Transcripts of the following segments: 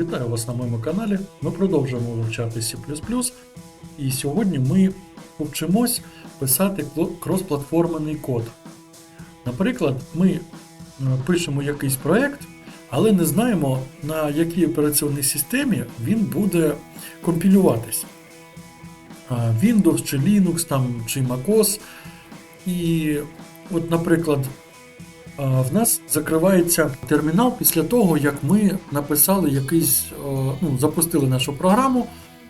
Вітаю вас на моєму каналі. Ми продовжуємо вивчати C++. І сьогодні ми повчимось писати кросплатформений код. Наприклад, ми е, пишемо якийсь проєкт, але не знаємо, на якій операційній системі він буде компілюватись. Windows чи Linux там, чи MacOS. І от, наприклад, В нас закривається термінал після того, як ми написали якийсь, ну, запустили нашу програму,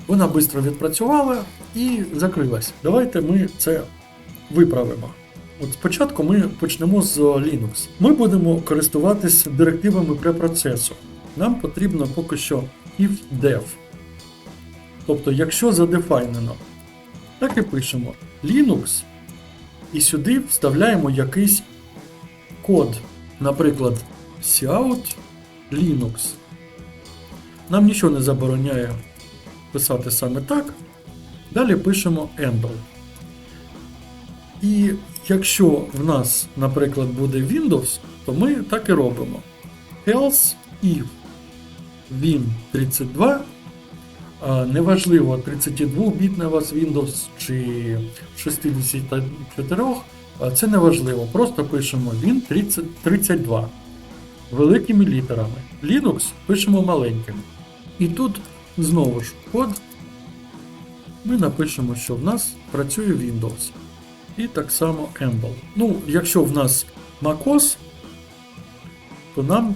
вона швидко відпрацювала і закрилась. Давайте ми це виправимо. От спочатку ми почнемо з Linux. Ми будемо користуватися директивами препроцесу. Нам потрібно поки що if-dev. Тобто, якщо задефайнено, так і пишемо Linux, і сюди вставляємо якийсь код, наприклад, cout Linux. Нам нічого не забороняє писати саме так. Далі пишемо Endl. І якщо в нас, наприклад, буде Windows, то ми так і робимо. Else if Win32. Неважливо, 32-бітний у вас Windows чи 64, а, це не важливо. Просто пишемо Win 30 32 великими літерами. Linux пишемо маленькими. І тут знову ж код. Ми напишемо, що в нас працює Windows. І так само Amble. Ну, якщо в нас MacOS, то нам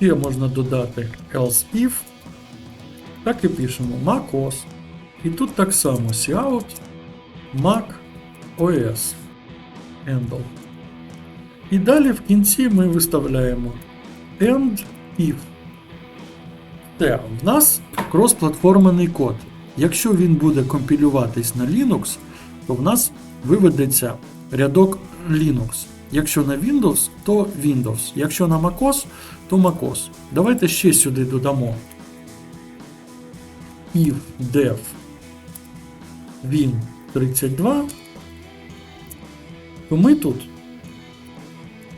ще можна додати else if. Так і пишемо MacOS. І тут так само cout Mac OS. Handle. І далі в кінці ми виставляємо end if. Те, в нас кросплатформений код. Якщо він буде компілюватись на Linux, то в нас виведеться рядок Linux. Якщо на Windows, то Windows. Якщо на MacOS, то MacOS. Давайте ще сюди додамо if dev win32, то ми тут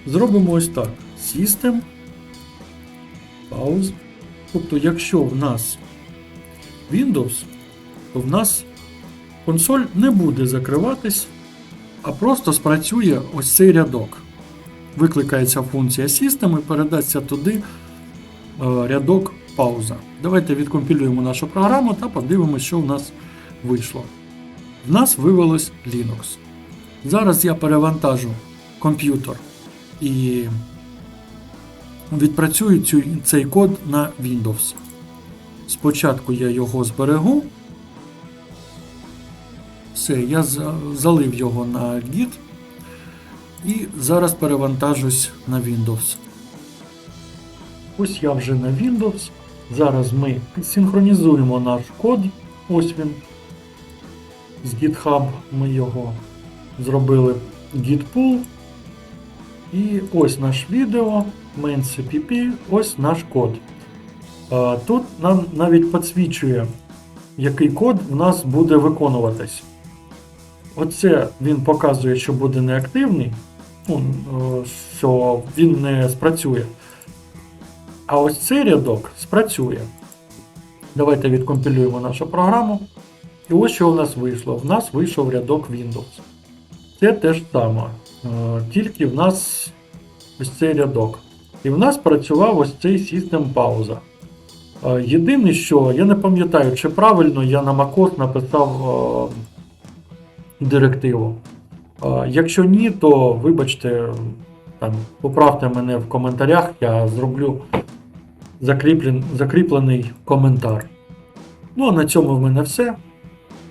зробимо ось так. System pause. Тобто, якщо в нас Windows, то в нас консоль не буде закриватись, а просто спрацює ось цей рядок. Викликається функція System і передасться туди е, рядок пауза. Давайте відкомпілюємо нашу програму та подивимося, що в нас вийшло. В нас вивелось Linux. Зараз я перевантажу комп'ютер і відпрацюю цю, цей код на Windows. Спочатку я його зберегу. Все, я залив його на Git і зараз перевантажусь на Windows. Ось я вже на Windows. Зараз ми синхронізуємо наш код. Ось він. З GitHub ми його зробили git pull. І ось наш відео, main.cpp, ось наш код. Тут нам навіть підсвічує, який код в нас буде виконуватись. Оце він показує, що буде неактивний, ну, е, що він не спрацює. А ось цей рядок спрацює. Давайте відкомпілюємо нашу програму. І ось що в нас вийшло. В нас вийшов рядок Windows. Це те ж саме. Е, Тільки в нас ось цей рядок. І в нас працював ось цей систем пауза. Е, Єдине, що я не пам'ятаю, чи правильно я на MacOS написав е, директиву. Якщо ні, то вибачте, там, поправте мене в коментарях, я зроблю закріплен, закріплений коментар. Ну а на цьому в мене все.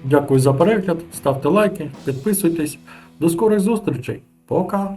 Дякую за перегляд, ставте лайки, підписуйтесь. До скорих зустрічей. Пока!